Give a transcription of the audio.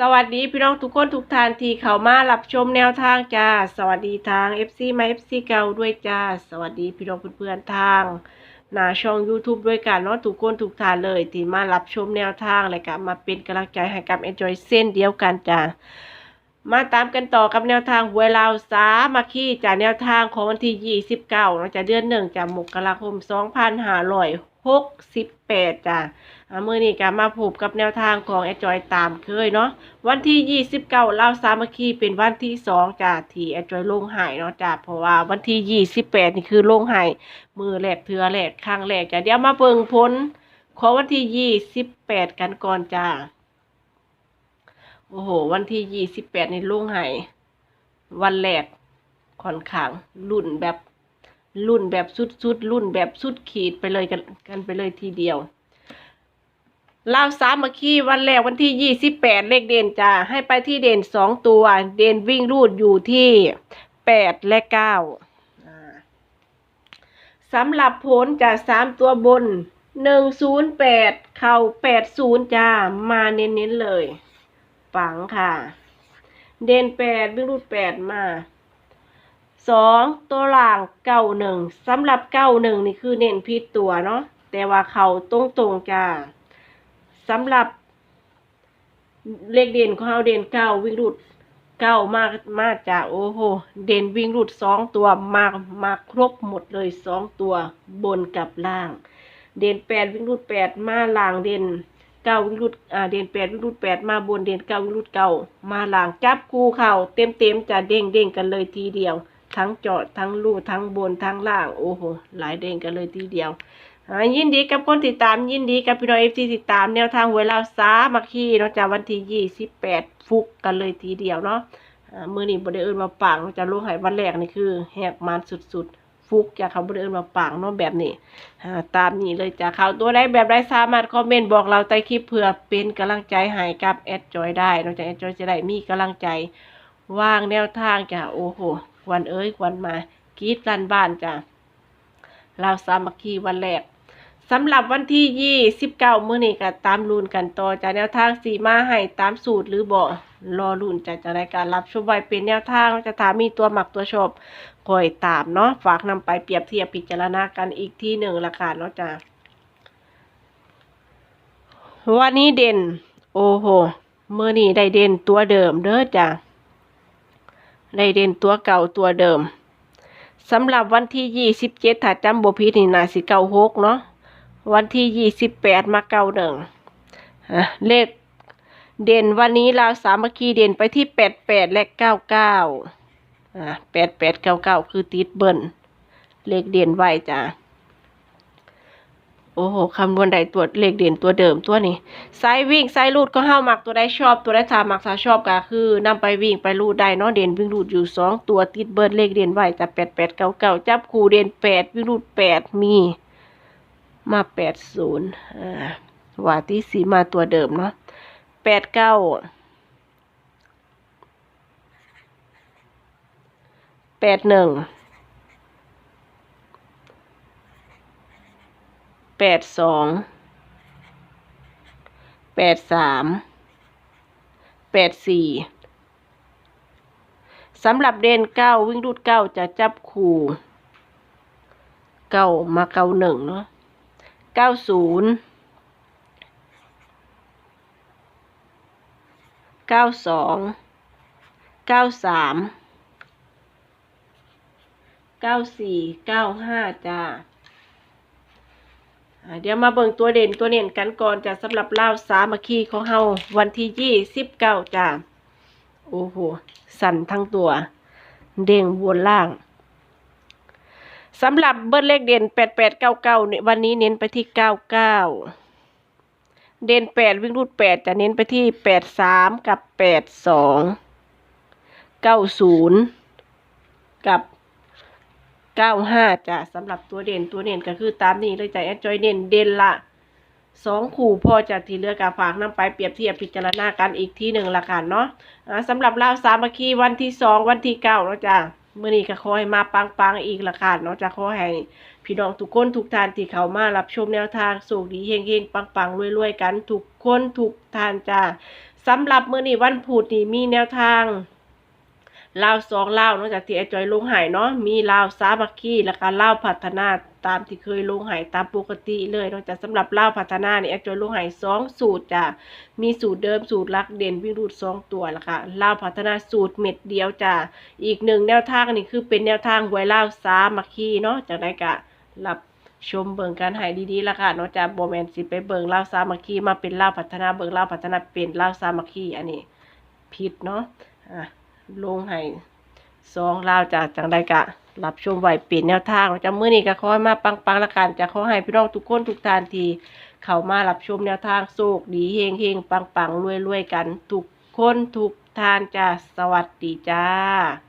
สวัสดีพี่น้องทุกคนทุกท่านที่เข้ามารับชมแนวทางจ้า สวัสดีทาง FC มา FC เก่าด้วยจ้า สวัสดีพี่น้องเพื่อนๆทางหน้าช่อง YouTube ด้วยกันเนาะทุกคนทุกท่านเลยที่มารับชมแนวทางและก็มาเป็นกำลังใจให้กับ Enjoy เส้นเดียวกันจ้ามาตามกันต่อกับแนวทางหวยลาวสามาคีจากแนวทางของวันที่ 29เนาะจากเดือนหนึ่งจากมกราคม 2568จ้าอ่ามื่อนี้ก็มาพบกับแนวทางของแอดจอยตามเคยเนาะวันที่29เล่าวสามัคคีเป็นวันที่สองจ้ะที่แอดจอยลงหายเนาะจ้ะเพราะว่าวันที่28นี่คือลงหายมือแรกเทือแรกครั้งแรกจ้ะเดี๋ยวมาเบิ่งผลของวันที่28กันก่อนจ้ะโอ้โห วันที่28นี่ลงหายวันแรกค่อนข้างรุ่นแบบ รุ่นแบบสุดๆรุ่นแบบสุดขีดไปเลยกันกันไปเลยทีเดียวลาวสามัคคีวันแรกวันที่ยี่สิบแปดเลขเด่นจ้าให้ไปที่เด่นสองตัว เด่นวิ่งรูดอยู่ที่แปดและเก้าสำหรับผลจากสามตัวบนหนึ่งศูนย์แปดเข่าแปดศูนย์จ้ามาเน้นๆเลยปังค่ะ เด่นแปดวิ่งรูดแปดมา สองตัวล่างเก้าหนึ่งสำหรับเก้าหนึ่งนี่คือเน้นพิษตัวเนาะแต่ว่าเขาตรงๆจ้าสำหรับ เลขเด่นของเราเด่นเก้าวิ่งรุดเก้ามากมากจ้าโอ้โหเด่นวิ่งรุดสองตัวมามาครบหมดเลยสองตัวบนกับล่าง เด่นแปดวิ่งรุดแปดมาล่างเด่นเก้าวิ่งรุดอ่าเด่นแปดวิ่งรุดแปดมาบนเด่นเก้าวิ่งรุดเก้ามาล่างจับคู่เข่าเต็มเต็มจะเด้งเด้งกันเลยทีเดียว ทั้งจอดทั้งลูดทั้งบนทั้งล่าง โอ้โห หลายเด้งกันเลยทีเดียวยินดีกับคนติดตาม ยินดีกับพี่น้องเอฟซีติดตามแนวทางหวยลาวสามัคคีเนาะจากวันที่ยี่สิบแปดฟุกกันเลยทีเดียวเนาะมือนี้บริเอิญมาปังเนาะจะลงหายวันแรกนี่คือแหกมันสุดๆ ฟุกจากเขาบริเอิญมาปังเนาะแบบนี้ตามนี้เลยจากเขาตัวใดแบบใดสามารถคอมเมนต์บอกเราใต้คลิปเพื่อเป็นกำลังใจให้กับแอดจอยได้เนอกจากแอดจอยจะได้มีกำลังใจวางแนวทางจ้ะโอ้โห วันเอ้ยวันมากรีดลันบ้านจ้ะลาสามัคคีวันแรกสำหรับวันที่ยี่สิบเก้ามื้อนี้ก็ตามรุ่นกันต่อจากแนวทางสีมาให้ตามสูตรหรือบ่รอรุ่นจากจะรายการรับชมไว้เป็นแนวทางจะถามมีตัวหมักตัวชอบคอยตามเนาะฝากนำไปเปรียบเทียบพิจารณากันอีกที่หนึ่งละค่ะเนาะจ้ะวันนี้เด่น โอ้โหมื้อนี้ได้เด่นตัวเดิมเด้อจ้ะ ได้เด่นตัวเก่าตัวเดิมสำหรับวันที่ยี่สิบเจ็ดถ้าจำบ่ผิดนี่นาสิเก้าหกเนาะวันที่ยี่สิบแปดมาเก้าหนึ่งเลขเด่นวันนี้เราวสามัคคีเด่นไปที่แปดแปดและเก้าเก้าอ่าแปดแปดเก้าเก้าคือติดเบิ้ลเลขเด่นไว้จ้ะ โอ้โหคำนวณได้ตัวเลขเด่นตัวเดิมตัวนี้ไซวิ่งไซรูดก็ห้ามักตัวได้ชอบตัวได้ทามักถ้าชอบก็คือนำไปวิ่งไปรูดได้เนาะเด่นวิ่งรูดอยู่สองตัวติดเบิ้ลเลขเด่นไว้จะแปดแปดเก้าเก้าจับคู่เด่นแปดวิ่งรูดแปดมีมาแปดศูนย์อ่าว่าที่สีมาตัวเดิมเนาะแปดเก้าแปดหนึ่ง แปดสองแปดสามแปดสี่สำหรับเดนเก้าวิ่งรูดเก้าจะจับคู่เก้ามาเก้าหนึ่งเนาะเก้าศูนย์เก้าสองเก้าสามเก้าสี่เก้าห้าจ้าอ่า เดี๋ยวมาเบิ่งตัวเด่นตัวเน่นกันก่อนจ้ะสำหรับเล่าวสามัคคีของเฮาวันที่ยี่สิบเก้าจ้าโอ้โหสั่นทั้งตัว เด้งวนล่างสำหรับเบิ้ลเลขเด่นแปดแปดเก้าเก้าเนี่ยวันนี้เน้นไปที่เก้าเก้าเด่นแปดวิ่งรูดแปดจะเน้นไปที่แปดสามกับแปดสองเก้าศูนย์กับ เก้าห้าจ้ะสำหรับตัวเด่นตัวเด่นก็คือตามนี้เลยจ้ะแอดจอยเด่นเด่นละสองคู่พอจากที่เลือกกาฝากนำไปเปรียบเทียบพิจารณากันอีกที่หนึ่งละกันเนาะอ่าสำหรับลาวสามัคคีวันที่สองวันที่เก้าเนาะจ้ะมื่อนี้ก็ขอให้มาปังปังๆอีกละค่ะเนาะจะขอให้พี่น้องทุกคนทุกท่านที่เข้ามารับชมแนวทางสุขดีเฮงเฮงปังปังๆรวยๆกันทุกคนทุกท่านจ้าสำหรับมื้อนี้วันพุธนี่มีแนวทาง ลาวสองลาวนอกจากที่ไอจอยลงหายเนาะมีลาวสามัคคีแล้วก็ลาวพัฒนาตามที่เคยลงหายตามปกติเลยนอกจากสำหรับลาวพัฒนานี่ไอจอยลงหายสองสูตรจ้ะมีสูตรเดิมสูตรลักเด่นวิ่งรูดสองตัวแล้วค่ะลาวพัฒนาสูตรเม็ดเดียวจ้ะอีกหนึ่งแนวทางนี่คือเป็นแนวทางหวยลาวสามัคคีเนาะจากนั้นก็รับชมเบิ่งกันให้ดีๆละค่ะนาะจ้ะบ่แมนสิไปเบิ่งลาวสามัคคีมาเป็นลาวพัฒนาเบิ่งลาวพัฒนาเป็นลาวสามัคคีอันนี้ผิดเนาะอะ ลงให้สองลาวจากจังใดกะรับชมไหวเปลี่ยนแนวทางจะมื้อนี้ก็ขอให้มาปังๆละกันจะขอให้พี่น้องทุกคนทุกท่านที่เข้ามารับชมแนวทางโชคดีเฮงเฮงปังๆรวยๆกัน ทุกคนทุกท่านจ้าสวัสดีจ้า